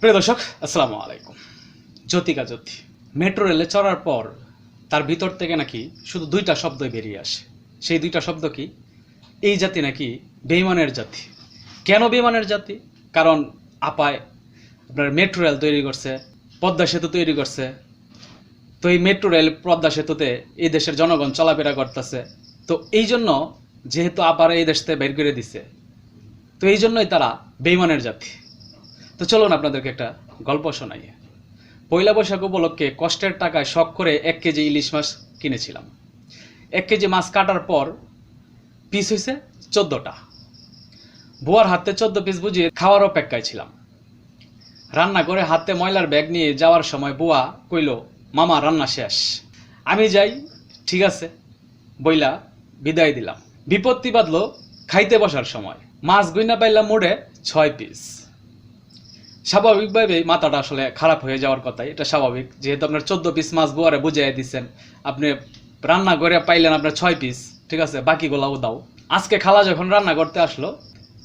প্রিয় দর্শক, আসসালামু আলাইকুম। জ্যোতিকা জ্যোতি। মেট্রো রেলে চড়ার পর তার ভিতর থেকে নাকি শুধু দুইটা শব্দই বেরিয়ে আসে। সেই দুইটা শব্দ কি? এই জাতি নাকি বেইমানের জাতি। কেন বেইমানের জাতি? কারণ আপায় আপনার মেট্রো রেল তৈরি করছে, পদ্মা সেতু তৈরি করছে। তো এই মেট্রো রেল পদ্মা সেতুতে এই দেশের জনগণ চলাফেরা করতেছে। তো এই জন্য যেহেতু আবার এই দেশতে বের করে দিছে, তো এই জন্যই তারা বেইমানের জাতি। তো চলুন আপনাদেরকে একটা গল্প শোনাই। পয়লা বৈশাখ উপলক্ষে কষ্টের টাকায় শখ করে এক কেজি ইলিশ মাছ কিনেছিলাম। এক কেজি মাছ কাটার পর পিস হয়েছে চোদ্দোটা। বুয়ার হাতে চোদ্দ পিস বুঝিয়ে খাওয়ার অপেক্ষায় ছিলাম। রান্না করে হাতে ময়লার ব্যাগ নিয়ে যাওয়ার সময় বুয়া কইল, মামা, রান্না শেষ। আমি যাই, ঠিক আছে। বইলা বিদায় দিলাম। বিপত্তি বাঁধলো খাইতে বসার সময়। মাছ গুইনা পাইলাম মোড়ে ছয় পিস স্বাভাবিকভাবে মাথাটা আসলে খারাপ হয়ে যাওয়ার কথাই, এটা স্বাভাবিক। যেহেতু আপনার চোদ্দ পিস মাছ বুয়ারে বুঝাই দিচ্ছেন আপনি রান্না করে পাইলেন আপনার ছয় পিস ঠিক আছে? বাকিগুলাও দাও। আজকে খালা যখন রান্না করতে আসলো,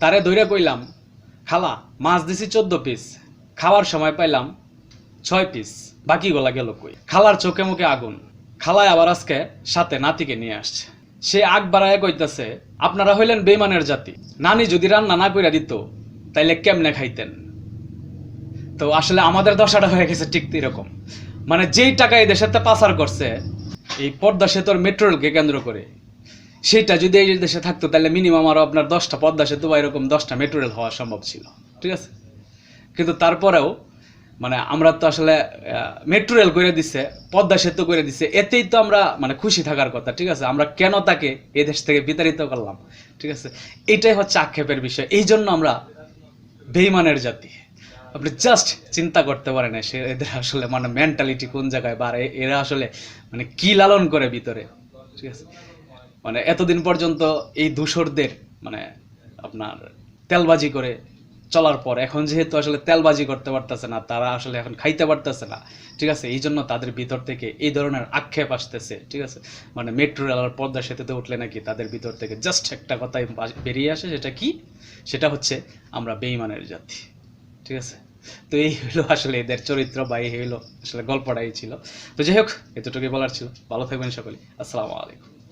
তারে ধইরা কইলাম, খালা, মাছ দিছি চোদ্দ পিস খাওয়ার সময় পাইলাম ছয় পিস বাকিগুলা গেল কই? খালার চোখে মুখে আগুন। খালায় আবার আজকে সাথে নাতিকে নিয়ে আসছে। সে আগ বাড়ায় কইতাছে, আপনারা হইলেন বেইমানের জাতি। নানি যদি রান্না না কইরা দিত, তাইলে কেমনে খাইতেন? তো আসলে আমাদের দশাটা হয়ে গেছে ঠিক এরকম মানে যেই টাকা এই দেশেতে পাচার করছে, এই পদ্মা সেতুর মেট্রো রেলকে কেন্দ্র করে সেটা যদি এই দেশে থাকতো তাহলে মিনিমাম আরও আপনার দশটা পদ্মা সেতু বা এরকম দশটা মেট্রো রেল হওয়া সম্ভব ছিল, ঠিক আছে? কিন্তু তারপরেও মানে আমরা তো আসলে মেট্রো রেল করে দিছে, পদ্মা সেতু করে দিছে, এতেই তো আমরা মানে খুশি থাকার কথা, ঠিক আছে? আমরা কেন তাকে এই দেশ থেকে বিতাড়িত করলাম, ঠিক আছে? এটাই হচ্ছে আক্ষেপের বিষয়। এই জন্য আমরা বেইমানের জাতি। আপনি জাস্ট চিন্তা করতে পারেন না, সে এদের আসলে মানে মেন্টালিটি কোন জায়গায় বা এরা আসলে মানে কি লালন করে ভিতরে, ঠিক আছে? মানে এতদিন পর্যন্ত এই দূষরদের মানে আপনার তেলবাজি করে চলার পর, এখন যেহেতু আসলে তেলবাজি করতে পারতেছে না, তারা আসলে এখন খাইতে পারতেছে না, ঠিক আছে? এই জন্য তাদের ভিতর থেকে এই ধরনের আক্ষেপ আসতেছে, ঠিক আছে? মানে মেট্রো রেল আর পদ্মা সেতুতে উঠলে নাকি তাদের ভিতর থেকে জাস্ট একটা কথাই বেরিয়ে আসে, সেটা কি? সেটা হচ্ছে আমরা বেইমানের জাতি, ঠিক আছে? তো এই হলো আসলে এদের চরিত্র বা এই হলো আসলে গল্পটাই ছিল। তো যাই হোক, এতটুকুই বলার ছিল। ভালো থাকবেন সকলে। আসসালামু আলাইকুম।